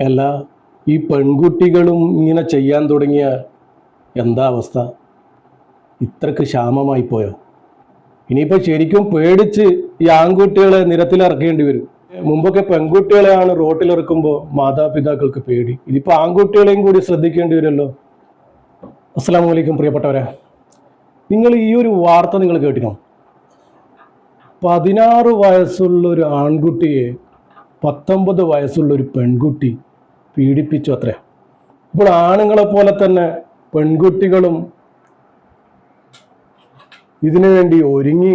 അല്ല ഈ പെൺകുട്ടികളും ഇങ്ങനെ ചെയ്യാൻ തുടങ്ങിയ എന്താ അവസ്ഥ? ഇത്രക്ക് ക്ഷാമമായി പോയോ? ഇനിയിപ്പോൾ ശരിക്കും പേടിച്ച് ഈ ആൺകുട്ടികളെ നിരത്തിലിറക്കേണ്ടി വരും. മുമ്പൊക്കെ പെൺകുട്ടികളെയാണ് റോട്ടിലിറക്കുമ്പോൾ മാതാപിതാക്കൾക്ക് പേടി. ഇതിപ്പോൾ ആൺകുട്ടികളെയും കൂടി ശ്രദ്ധിക്കേണ്ടി വരുമല്ലോ. അസ്സാം വലൈക്കും പ്രിയപ്പെട്ടവരെ. നിങ്ങൾ ഈ ഒരു വാർത്ത നിങ്ങൾ കേട്ടിനോ പതിനാറ് വയസ്സുള്ള ഒരു ആൺകുട്ടിയെ പത്തൊമ്പത് വയസ്സുള്ള ഒരു പെൺകുട്ടി പീഡിപ്പിച്ചു അത്രേ. ഇപ്പോൾ ആണുങ്ങളെ പോലെ തന്നെ പെൺകുട്ടികളും ഇതിനു വേണ്ടി ഒരുങ്ങി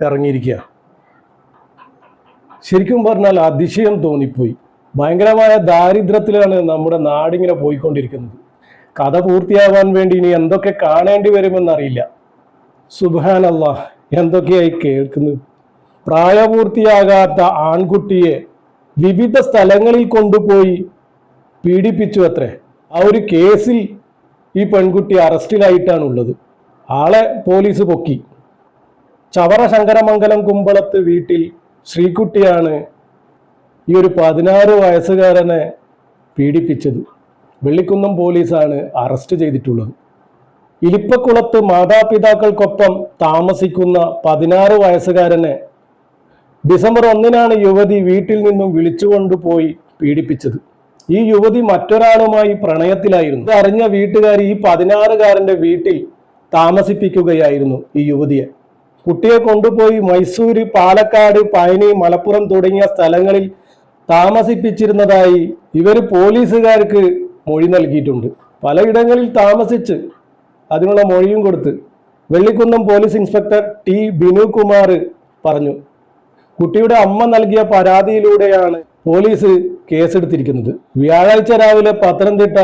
ഇറങ്ങിയിരിക്കുക. ശരിക്കും പറഞ്ഞാൽ അതിശയം തോന്നിപ്പോയി. ഭയങ്കരമായ ദാരിദ്ര്യത്തിലാണ് നമ്മുടെ നാടിങ്ങനെ പോയിക്കൊണ്ടിരിക്കുന്നത്. കഥ പൂർത്തിയാവാൻ വേണ്ടി ഇനി എന്തൊക്കെ കാണേണ്ടി വരുമെന്നറിയില്ല. സുബാനല്ല എന്തൊക്കെയായി കേൾക്കുന്നത്? പ്രായപൂർത്തിയാകാത്ത ആൺകുട്ടിയെ വിവിധ സ്ഥലങ്ങളിൽ കൊണ്ടുപോയി പീഡിപ്പിച്ചു അത്രേ. ആ ഒരു കേസിൽ ഈ പെൺകുട്ടി അറസ്റ്റിലായിട്ടാണ് ഉള്ളത് ആളെ പോലീസ് പൊക്കി. ചവറ ശങ്കരമംഗലം കുമ്പളത്ത് വീട്ടിൽ ശ്രീകുട്ടിയാണ് ഈ ഒരു പതിനാറ് വയസ്സുകാരനെ പീഡിപ്പിച്ചത്. വെള്ളിക്കുന്നം പോലീസാണ് അറസ്റ്റ് ചെയ്തിട്ടുള്ളത്. ഇലിപ്പക്കുളത്ത് മാതാപിതാക്കൾക്കൊപ്പം താമസിക്കുന്ന പതിനാറ് വയസ്സുകാരനെ ഡിസംബർ ഒന്നിനാണ് യുവതി വീട്ടിൽ നിന്നും വിളിച്ചുകൊണ്ടുപോയി പീഡിപ്പിച്ചത്. ഈ യുവതി മറ്റൊരാളുമായി പ്രണയത്തിലായിരുന്നു. അറിഞ്ഞ വീട്ടുകാർ ഈ പതിനാറുകാരന്റെ വീട്ടിൽ താമസിപ്പിക്കുകയായിരുന്നു ഈ യുവതിയെ. കുട്ടിയെ കൊണ്ടുപോയി മൈസൂർ പാലക്കാട് പഴനി മലപ്പുറം തുടങ്ങിയ സ്ഥലങ്ങളിൽ താമസിപ്പിച്ചിരുന്നതായി ഇവർ പോലീസുകാർക്ക് മൊഴി നൽകിയിട്ടുണ്ട്. പലയിടങ്ങളിൽ താമസിച്ച് അതിനുള്ള മൊഴിയും കൊടുത്ത് Vellikkunnam police inspector T Binu Kumar പറഞ്ഞു കുട്ടിയുടെ അമ്മ നൽകിയ പരാതിയിലൂടെയാണ് പോലീസ് കേസെടുത്തിരിക്കുന്നത്. വ്യാഴാഴ്ച രാവിലെ പത്തനംതിട്ട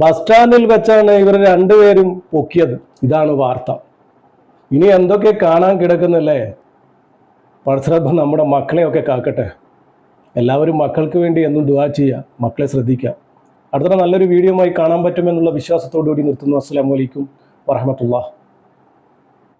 ബസ് സ്റ്റാൻഡിൽ വെച്ചാണ് ഇവർ രണ്ടുപേരും പൊക്കിയത്. ഇതാണ് വാർത്ത. ഇനി എന്തൊക്കെ കാണാൻ കിടക്കുന്നല്ലേ? പരസ്പരം നമ്മുടെ മക്കളെയൊക്കെ കാക്കട്ടെ. എല്ലാവരും മക്കൾക്ക് വേണ്ടി എന്നും ദുവാ ചെയ്യുക. മക്കളെ ശ്രദ്ധിക്കുക. അടുത്ത നല്ലൊരു വീഡിയോയുമായി കാണാൻ പറ്റുമെന്നുള്ള വിശ്വാസത്തോടു കൂടി നിർത്തുന്നു. അസ്സാം വലൈക്കും വറഹമത്തുള്ള